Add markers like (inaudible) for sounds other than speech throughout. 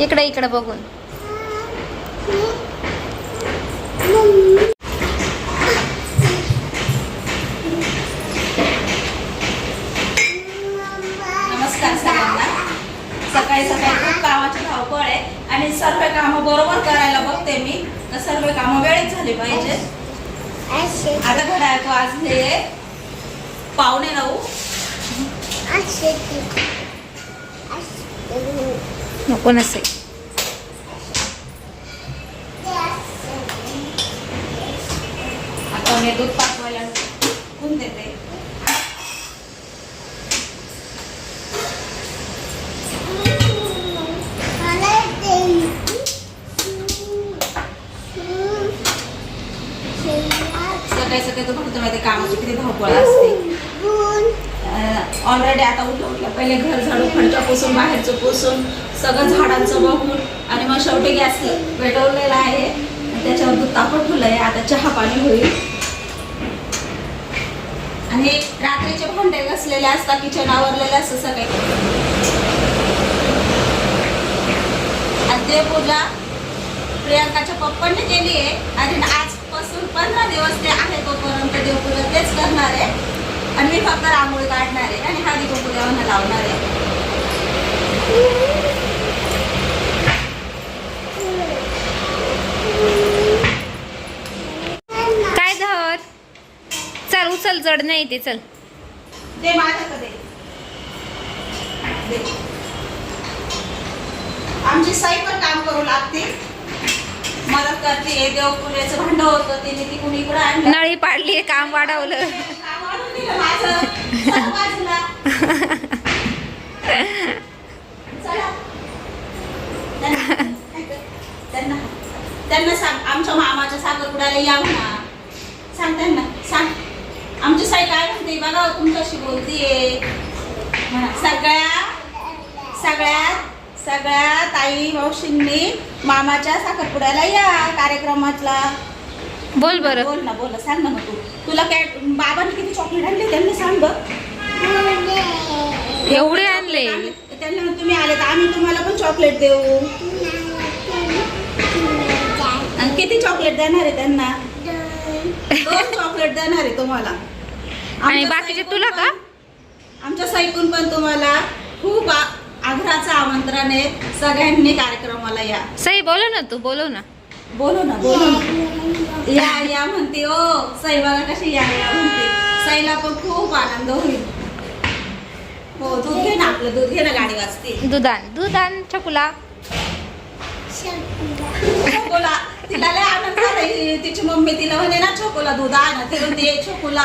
इकडे इकडे बघून. नमस्कार सगळ्यांना. सकाळी सकाळी खूप कामाची धावपळ आहे आणि सर्व कामं बरोबर करायला बघते मी. तर सर्व कामं वेळेत झाली पाहिजे. आता घड्याळ तो आज पावणे नऊ. नको नसे आता मी दूध पाकवायला टाकून देते सकाळी सकाळी तर माहिती आहे कामाची किती धावपळ असते ऑलरेडी आता उठलं उठलं पहिले घर झाडू खडच्या पुसून बाहेरचं पुसून सगळं झाडांचं बघून आणि मग शेवटी गॅस पेटवलेला आहे. त्याच्यावर दूध तापत ठेवलं आहे आता चहा पाणी होईल. आणि रात्रीचे भांडे घसलेले असतात किचन आवरलेले असतं सगळे. आणि देवपूजा प्रियांकाच्या पप्पांनी केली आहे. आणि आजपासून पंधरा दिवस ते आहे तोपर्यंत देवपूजा तेच करणार आहे. आणि मी फक्त रांगोळी काढणार आहे. आणि हळदी कुंकू देवांना लावणार आहे. काय धर चल उचल जड नाही ते चल. आमची साई पण काम करू लागते मदत करते देवपूजेचं भांड होतं तिने ती कुणी इकडे आणलं नळी पाडली काम वाढवलं काम वाढून दिलं माझं. चला बाजूला. (laughs) त्यांना- सांग आमच्या मामाच्या साखरपुड्याला या म्हणा. सांग त्यांना सांग. आमची साई काय म्हणते बघा तुमच्याशी बोलतीये. सगळ्या सगळ्यात सगळ्या ताई मावशींनी मामाच्या साखरपुड्याला या कार्यक्रमातला. बोल बरं. बोल ना बोल ना सांग ना मग तू. तुला काय बाबांनी किती चॉकलेट आणले? त्यांनी सांग बघ एवढे आणले. त्यांना तुम्ही आले तर आम्ही तुम्हाला पण चॉकलेट देऊ. आणि किती चॉकलेट देणार आहे त्यांना? दोन चॉकलेट देणार आहे तुम्हाला. आणि आमच्या बाकीचे साईकून तुला का? पण- आमच्या साईकून पण तुम्हाला खूप आ- आग्रहाचं आमंत्रण आहे. सगळ्यांनी कार्यक्रमाला या. सई बोलव ना तू बोलव ना. बोलो ना बोलो ना. या या म्हणते ओ साई बघा कशी या या म्हणते. साईला पण खूप आनंद होईल. हो दूध घे ना आपलं दूध घे ना गाडी वाजते. दुधान दुधान छकुला छोकोला तिला लय आनंद झाला. हि- तिची मम्मी तिला म्हणे ना छोकोला दूध आण ते म्हणते छोकोला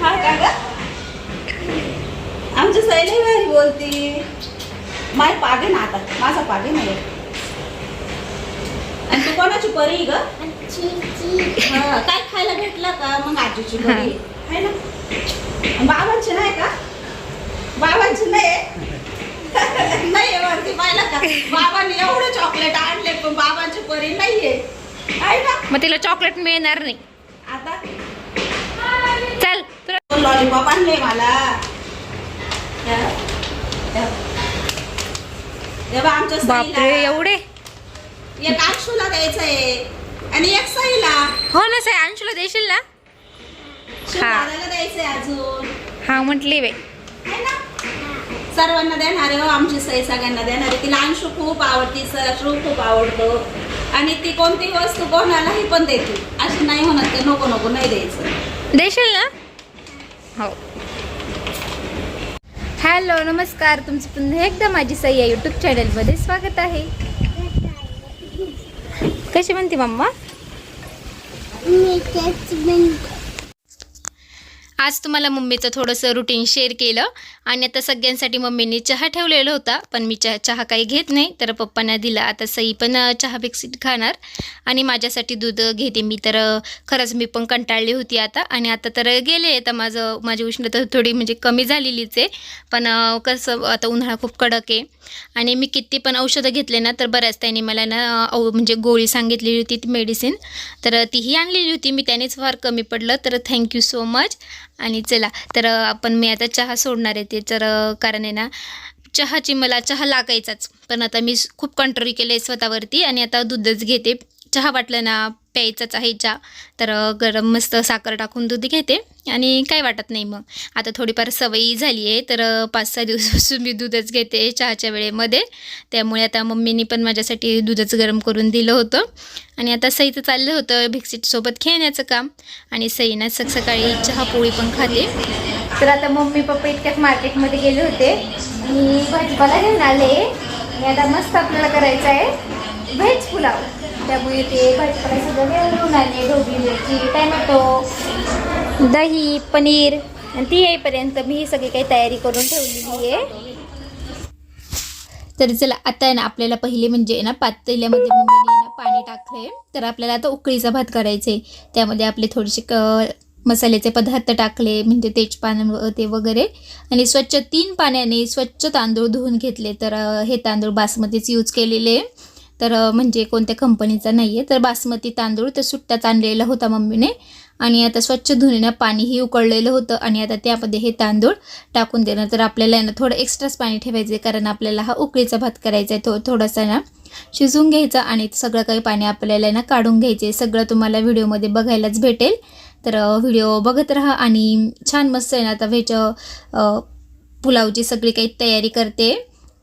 हा का ग? आमची सैली भारी बोलती माय पागे ना आता माझा पागे नाही आणि तू कोणाची परी ग? हा, काय खायला भेटलं का मग आजीची परी? आहे ना? बाबांची नाही का? बाबांची नाही (laughs) नाही वरती पाहिलं का। बाबांनी एवढे चॉकलेट आणले पण बाबांची परी नाहीये आहे ना? मग तिला चॉकलेट मिळणार नाही. आता? चल तुला लॉलीपॉप आणले मला. बापरे एवढे? एक आक्षूला द्यायचंय. आणि एक साईला. हो ना साई अंशुला देशील ना? द्यायचंय अजून. हा म्हटली बाई. है ना? सर्वांना देणार आहे हो आमची सई सगळ्यांना देणार आहे. तिला अंशू खूप आवडती सरशू खूप आवडतो. आणि ती कोणती वस्तू कोणालाही पण देते. अशी नाही म्हणत की नको नको नाही द्यायचं. देशील ना? हो. हॅलो नमस्कार. तुमचं पुन्हा एकदा माझी सई या यूट्यूब चॅनलमध्ये स्वागत आहे. कशी म्हणते मम्मा? आज तुम्हाला मम्मीचं थोडंसं रुटीन शेअर केलं आणि आता सगळ्यांसाठी मम्मीने चहा ठेवलेला होता पण मी चहा चहा काही घेत नाही तर पप्पांना दिला. आता सई पण चहा बिस्किट खाणार आणि माझ्यासाठी दूध घेते मी. तर खरंच मी पण कंटाळली होती आता आणि आता तर गेले. आता माझं माझी उष्णता थोडी म्हणजे कमी झालेलीच आहे. पण कसं आता उन्हाळा खूप कडक आहे आणि मी किती पण औषधं घेतले ना तर बऱ्याच त्यांनी मला ना औ म्हणजे गोळी सांगितलेली होती ती मेडिसिन तर तीही आणलेली होती. मी त्यानेच फार कमी पडलं. तर थँक्यू सो मच आणि चला तर आपण मी आता चहा सोडणार आहे ते तर कारण आहे ना चहाची मला चहा लागायचाच. पण आता मी खूप कंट्रोल केलं आहे स्वतःवरती आणि आता दूधच घेते. चहा वाटलं ना प्यायचाच आहे चहा. तर गरम मस्त साखर टाकून दूध घेते. आणि काय वाटत नाही मग. आता थोडीफार सवयी झाली आहे. तर पाच सहा दिवसापासून मी दूधच घेते चहाच्या वेळेमध्ये. त्यामुळे आता मम्मीनी पण माझ्यासाठी दूधच गरम करून दिलं होतं. आणि आता सईचं चाललं होतं भिक्सिटसोबत खेळण्याचं काम. आणि सईना सक सकाळी चहा पोळी पण खाते. तर आता मम्मी पप्पा इतक्याच मार्केटमध्ये गेले होते. आणि भाजीपाला घेऊन आले. आणि आता मस्त आपल्याला करायचं आहे व्हेज पुलाव. त्यामुळे ते भाजीपाला सगळं घेऊन आले ढोबळी मिरची टॅमॅटो दही पनीर आणि ती येईपर्यंत मी ही सगळी काही तयारी करून ठेवलेली आहे. तर चला आता आहे ना आपल्याला पहिले म्हणजे ना पातेल्यामध्ये मम्मीने ना पाणी टाकलंय. तर आपल्याला आता उकळीचा भात करायचा आहे त्यामध्ये आपले थोडेसे क मसाल्याचे पदार्थ टाकले म्हणजे तेजपान ते वगैरे. आणि स्वच्छ तीन पाण्याने स्वच्छ तांदूळ धुवून घेतले. तर हे तांदूळ बासमतीच यूज केलेले आहे. तर म्हणजे कोणत्या कंपनीचा नाही आहे तर बासमती तांदूळ तर सुट्टाच आणलेला होता मम्मीने. आणि आता स्वच्छ धुण्यानं पाणीही उकळलेलं होतं. आणि आता त्यामध्ये हे तांदूळ टाकून देणं. तर आपल्याला आहे ना थोडं एक्स्ट्राच पाणी ठेवायचं आहे कारण आपल्याला हा उकळीचा भात करायचा आहे. थो थोडासा ना शिजवून घ्यायचा. आणि सगळं काही पाणी आपल्याला ना काढून घ्यायचे आहे. सगळं तुम्हाला व्हिडिओमध्ये बघायलाच भेटेल. तर व्हिडिओ बघत राहा. आणि छान मस्त आहे ना आता व्हेज पुलावची सगळी काही तयारी करते.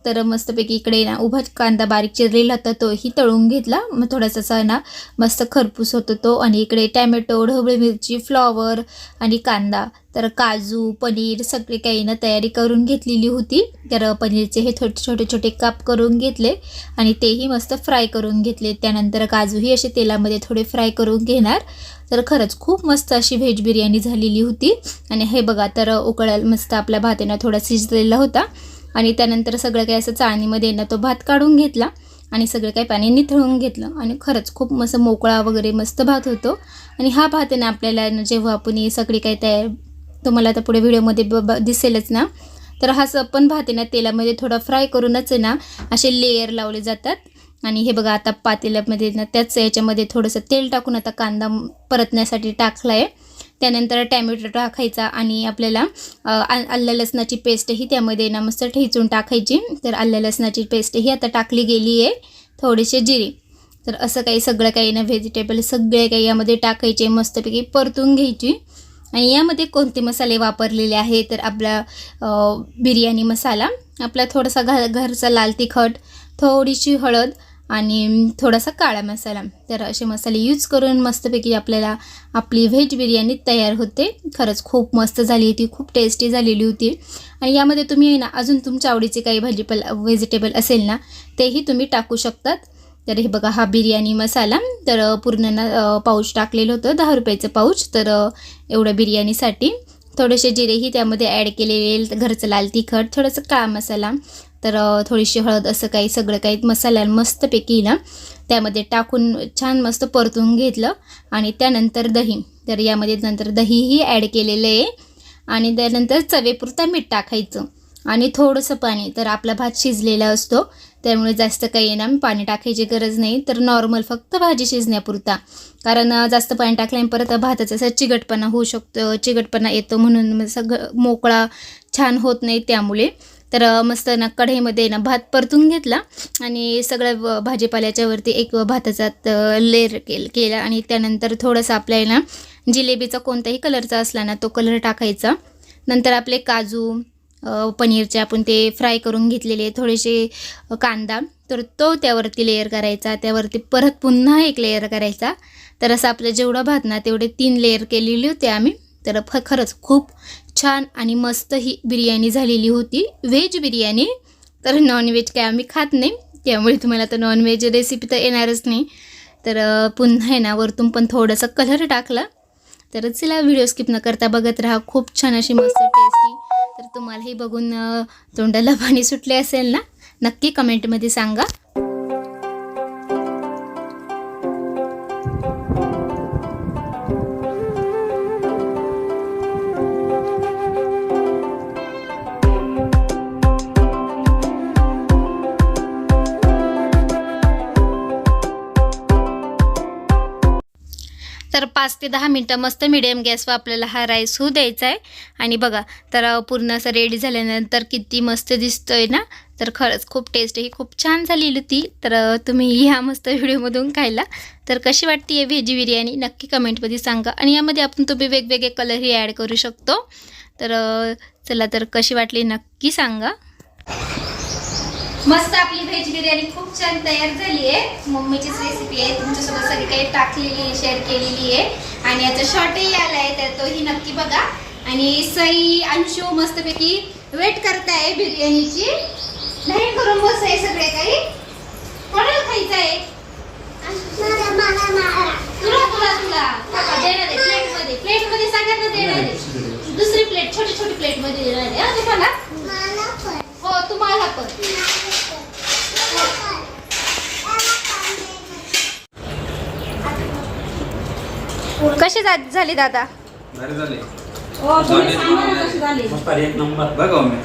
तर मस्तपैकी इकडे ना उभा कांदा बारीक चिरलेला होता तोही तळून घेतला. मग थोडासा ना मस्त खरपूस होतो तो आणि इकडे टॅमॅटो ढोबळी मिरची फ्लॉवर आणि कांदा. तर काजू पनीर सगळे काही ना तयारी करून घेतलेली होती. तर पनीरचे हे थोडे छोटे छोटे काप करून घेतले आणि तेही मस्त फ्राय करून घेतले. त्यानंतर काजूही असे तेलामध्ये थोडे फ्राय करून घेणार. तर खरंच खूप मस्त अशी व्हेज बिर्याणी झालेली होती. आणि हे बघा तर उकळायला मस्त आपला भात थोडा शिजलेला होता. आणि त्यानंतर सगळं काही असं चाळणीमध्ये ना तो भात काढून घेतला आणि सगळं काही पाणी निथळून घेतलं. आणि खरंच खूप मस्त मोकळा वगैरे मस्त भात होतो. आणि हा भात आहे ना आपल्याला जेव्हा आपण सगळी काही तयार तुम्हाला आता पुढे व्हिडिओमध्ये ब ब- दिसेलच ना. तर हा स- पण भात आहे ना तेलामध्ये थोडा फ्राय करूनच आहे ना असे लेयर लावले जातात. आणि हे बघा आता पातेल्यामध्ये ना त्याच याच्यामध्ये थोडंसं तेल टाकून आता कांदा परतण्यासाठी टाकला आहे त्यानंतर टॅमॅटो टाकायचा आणि आपल्याला अ, आ- आलं लसणाची पेस्टही त्यामध्ये ना मस्त ठेचून टाकायची. तर आलं लसणाची पेस्टही आता टाकली गेली आहे थोडेसे जिरे. तर असं काही सगळं काही ना व्हेजिटेबल सगळे काही यामध्ये टाकायचे मस्तपैकी परतून घ्यायची. आणि यामध्ये कोणते मसाले वापरलेले आहे? तर आपला बिर्याणी मसाला आपला थोडासा घा घरचा लाल तिखट थोडीशी हळद आणि थोडासा काळा मसाला. तर असे मसाले यूज करून मस्तपैकी आपल्याला आपली व्हेज बिर्याणी तयार होते. खरंच खूप मस्त झाली होती खूप टेस्टी झालेली होती. आणि यामध्ये तुम्ही ना अजून तुमच्या आवडीचे काही भाजीपाला व्हेजिटेबल असेल ना तेही तुम्ही टाकू शकतात. तर हे बघा हा बिर्याणी मसाला. तर पूर्ण ना पाऊच टाकलेलं होतं दहा रुपयाचं पाऊच. तर एवढं बिर्याणीसाठी. थोडेसे जिरेही त्यामध्ये ॲड केलेले घरचं लाल तिखट थोडंसं काळा मसाला. तर थोडीशी हळद असं काही सगळं काही मसाला मस्तपैकी ना त्यामध्ये टाकून छान मस्त परतून घेतलं आणि त्यानंतर दही. तर यामध्ये नंतर दहीही ॲड केलेलं आहे आणि त्यानंतर चवेपुरता मीठ टाकायचं आणि थोडंसं पाणी. तर आपला भात शिजलेला असतो त्यामुळे जास्त काही ना पाणी टाकायची गरज नाही. तर नॉर्मल फक्त भाजी शिजण्यापुरता. कारण जास्त पाणी टाकल्याने परत भाताचा असा चिकटपणा होऊ शकतो चिकटपणा येतो म्हणून सगळं मोकळा छान होत नाही त्यामुळे. तर मस्त ना कढईमध्ये ना भात परतून घेतला आणि सगळ्या व- भाजीपाल्याच्या वरती एक भाताचा लेअर केल केला आणि त्यानंतर थोडंसं आपल्याला ना जिलेबीचा कोणताही कलरचा असला ना तो कलर टाकायचा. नंतर आपले काजू पनीरचे आपण ते फ्राय करून घेतलेले थोडेसे कांदा. तर तो त्यावरती लेअर करायचा त्यावरती परत पुन्हा एक लेअर करायचा. तर असं आपलं जेवढा भात ना तेवढे तीन लेअर केलेले होते आम्ही. तर फ खरंच खूप छान आणि मस्त ही बिर्याणी झालेली होती. व्हेज बिर्याणी. तर नॉनव्हेज काय आम्ही खात नाही. त्यामुळे तुम्हाला तर नॉनव्हेज रेसिपी तर येणारच नाही. तर पुन्हा आहे ना वरतून पण थोडंसं कलर टाकला. तर चला व्हिडिओ स्किप न करता बघत राहा. खूप छान अशी मस्त टेस्टी तर तुम्हालाही बघून तोंडाला पाणी सुटले असेल ना नक्की कमेंटमध्ये सांगा. पाच ते दहा मिनटं मस्त मिडियम गॅसवर आपल्याला हा राईस होऊ द्यायचा आहे. आणि बघा तर पूर्ण असं रेडी झाल्यानंतर किती मस्त दिसतोय ना? तर खरंच खूप टेस्ट ही खूप छान झालेली होती. तर तुम्ही (laughs) ह्या मस्त व्हिडिओमधून खायला. तर कशी वाटते आहे व्हेजी बिर्याणी? नक्की कमेंटमध्ये सांगा. आणि यामध्ये आपण तुम्ही वेगवेगळे कलरही ॲड करू शकतो. तर चला तर कशी वाटली नक्की सांगा. मस्त आपली व्हेज बिर्याणी खूप छान तयार झाली आहे मम्मीचीच रेसिपी आहे. तुमच्यासोबत सगळी काही टाकलेली शेअर केलेली आहे. आणि याचा शॉर्टही आला आहे तर तोही नक्की बघा. आणि सई अंशू मस्तपैकी वेट करताय बिर्याणीची. नाही करून बस आहे सगळे काही. कोणाला खायचं आहे तुला तुला तुला. देणार आहे प्लेटमध्ये प्लेटमध्ये सगळ्यांना देणार आहे दुसरी प्लेट छोटी छोटी प्लेटमध्ये देणार आहे. हा तुम्हाला हो तुम्हाला पण. कशी जा- झाली दादा? भारी झाले. हो तुम्ही सांगा ना कशी झाली. मस्त आली, एक नंबर. बघा मी.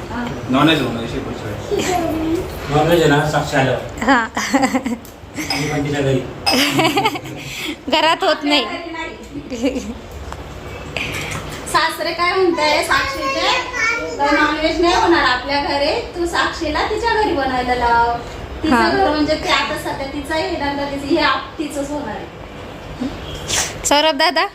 नॉनव्हेज होणार शेपूट नॉनव्हेज आहे ना साक्षी आलं आम्ही पण तिच्या घरी. (laughs) घरात होत नाही. सासरे काय म्हणताय? साक्षीचे? नॉनव्हेज नाही होणार आपल्या घरी. तू साक्षीला तिच्या घरी बनायला लाव. तिचं घर म्हणजे ते आता सध्या तिचा तिचं हे तिचंच होणार आहे. सौरभ दादा?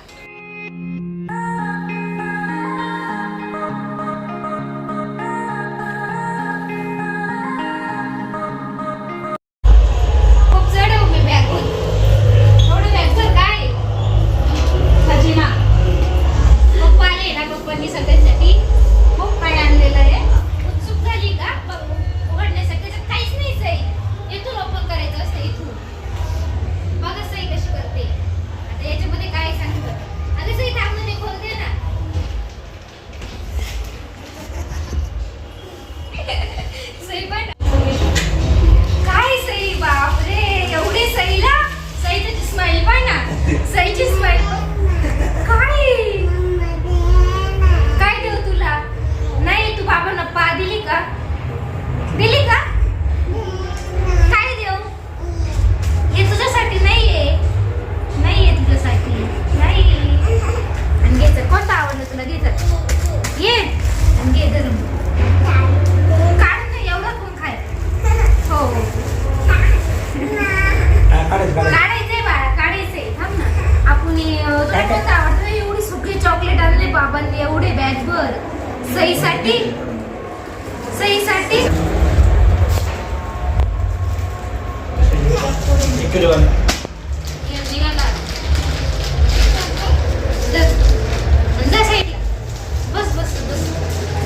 एक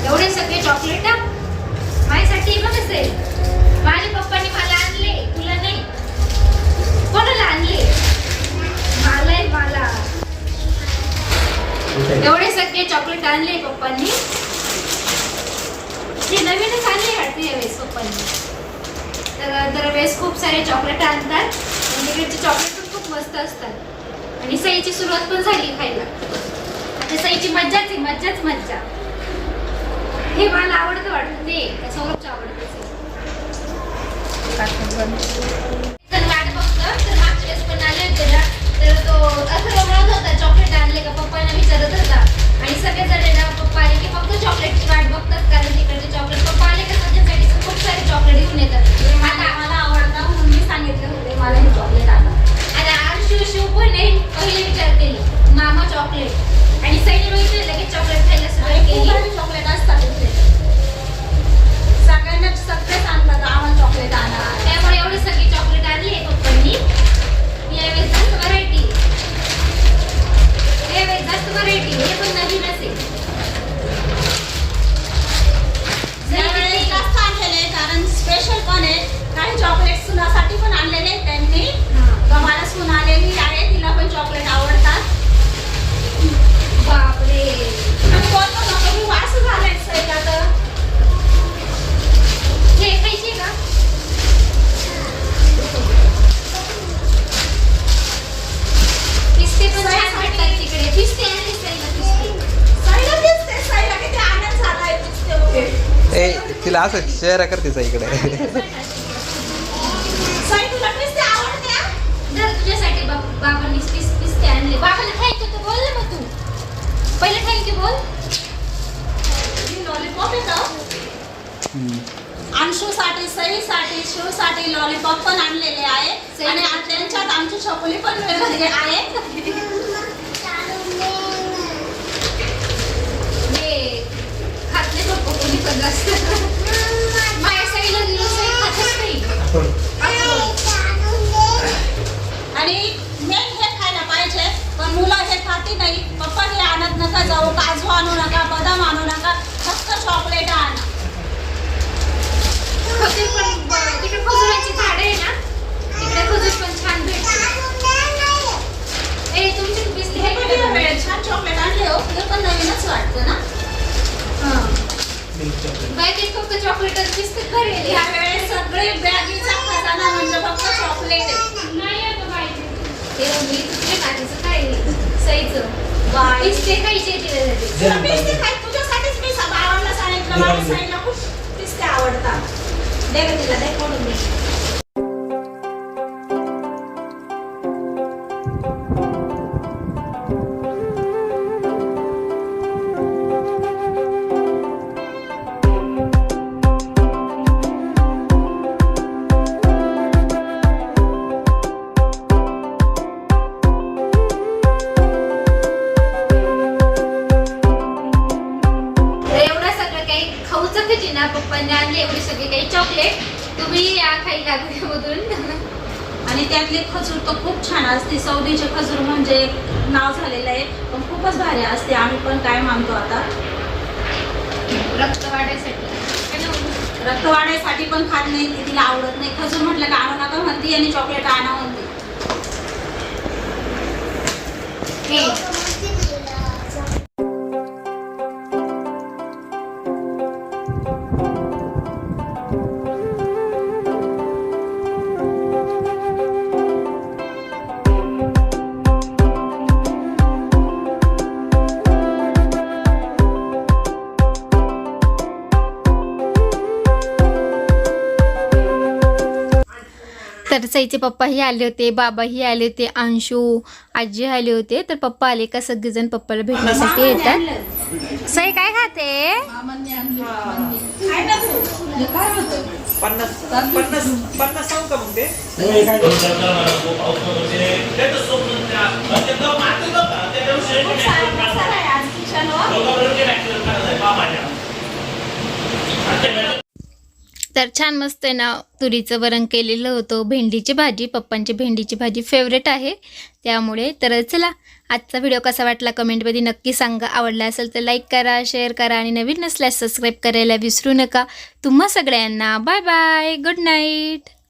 एवढे सगळे चॉकलेट माझ्यासाठी बघ आहे माझ्या पप्पांनी मला आणले तुला नाही कोणाला आणले मला मला इथे. एवढे सगळे चॉकलेट आणले पप्पांनी. ते नवीनच आणले वाटते यावेळेस पप्पांनी. तर दरवेळेस खूप सारे चॉकलेट आणतात. तिकडचे चॉकलेट पण खूप मस्त असतात. आणि सईची सुरुवात पण झाली खायला. आता सईची मज्जाच आहे मज्जाच मज्जा. हे मला आवडतं वाटतं ते सौरभचं आवडतं तर वाट बघतो तर मागच्या पण आले ना तर तो असं होता चॉकलेट आणले का पप्पांना विचारत होता. आणि ना पप्पा आले की फक्त चॉकलेटची वाट बघतात कारण तिकडचे चॉकलेट पप्पा आले का खूप सारे चॉकलेट घेऊन येतात. आता मला आवडतं म्हणून मी सांगितले होते मला हे चॉकलेट आणा आता आरुषी शिव पण आहे पहिले विचार केली मामा चॉकलेट आणि सैनी रोहित लगेच चॉकलेट खायला सुरुवात केली चॉकलेट असतात आणले. बाबाला खायचं तर बोल ना मग तू. पहिलं खायचं बोल. लॉलीपॉप येतं. अंशूसाठी सईसाठी शिवसाठी लॉलीपॉप पण आणलेले आहे. आणि त्यांच्यात आमची चकोली पण मिळालेली आहे हे खातले पप्पा कोणी पण जास्त माझ्या साईला दिलं सई खातच नाही आणि मेन हे खायला पाहिजे पण मुलं हे खाती नाही पप्पा हे आणत नका जाऊ काजू आणू नका बदाम आणू नका फक्त चॉकलेट आणा खजूर पण ब- तिकडे खजुराची झाड आहे ना तिकडे खजूर पण छान भेटते ए तुमची बिस्ली हे आहे पण का? या वेळेत छान चॉकलेट आणले हो हे पण नवीनच वाटतं ना हां. बॅगेत फक्त चॉकलेटच भरलेली या वेळेस सगळे बॅगीचा खजाना म्हणजे फक्त चॉकलेट ते मी तुझ्या नातीचं काय सईचं. बाई. पिस्ते खायचे तिला तुला पिस्ते खाय तुझ्यासाठीच मी बाबांना सांगितलं माझ्या साईडला खूप पिस्ते आवडतात. दे तिला दे फोडून त्यातले खजूर तर खूप छान असते. सौदीचे खजूर म्हणजे नाव झालेलं आहे पण खूपच भारी असते. आम्ही पण काय मानतो आता? रक्त वाढायसाठी ना? रक्त वाढायसाठी पण खात नाही तिला आवडत नाही. खजूर म्हटलं का आणू नका म्हणते आणि चॉकलेट आणा म्हणते. सईचे पप्पाही आले होते बाबाही आले होते अंशू आजी आले होते. तर पप्पा आले का? सगळेजण पप्पाला भेटण्यासाठी येतात. सई काय खाते? पन्नास तर छान मस्त आहे ना तुरीचं वरण केलेलं होतं. भेंडीची भाजी पप्पांची भेंडीची भाजी फेवरेट आहे. त्यामुळे तर चला आजचा व्हिडिओ कसा वाटला कमेंटमध्ये नक्की सांगा. आवडला असेल तर लाईक करा शेअर करा आणि नवीन नसल्यास सबस्क्राईब करायला विसरू नका. तुम्हा सगळ्यांना बाय बाय गुड नाईट